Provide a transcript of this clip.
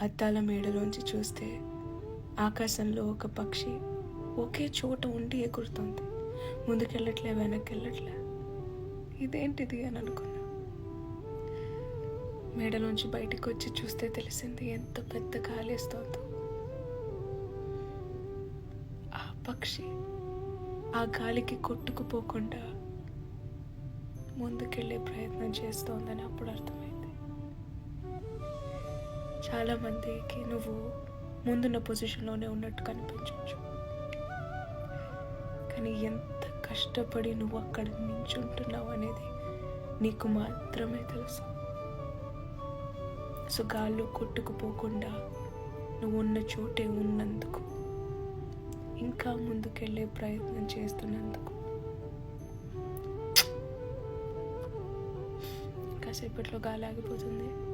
అద్దాల మేడలోంచి చూస్తే ఆకాశంలో ఒక పక్షి ఒకే చోట ఉండి ఎగురుతుంది. ముందుకెళ్ళట్లే వెనక్కి వెళ్ళట్లే ఇదేంటిది అని అనుకున్నా. మేడలోంచి బయటకు వచ్చి చూస్తే తెలిసింది ఎంత పెద్ద గాలేస్తోందో ఆ పక్షి ఆ గాలికి కొట్టుకుపోకుండా ముందుకెళ్ళే ప్రయత్నం చేస్తోందని అప్పుడు అర్థమైంది. చాలా మందికి నువ్వు ముందున్న పొజిషన్లోనే ఉన్నట్టు కనిపించవచ్చు. కానీ ఎంత కష్టపడి నువ్వు అక్కడ నించుంటున్నావు అనేది నీకు మాత్రమే తెలుసు. సో గాల్లో కొట్టుకుపోకుండా నువ్వు ఉన్న చోటే ఉన్నందుకు ఇంకా ముందుకెళ్ళే ప్రయత్నం చేస్తున్నందుకు. కాసేపట్లో గాలి ఆగిపోతుంది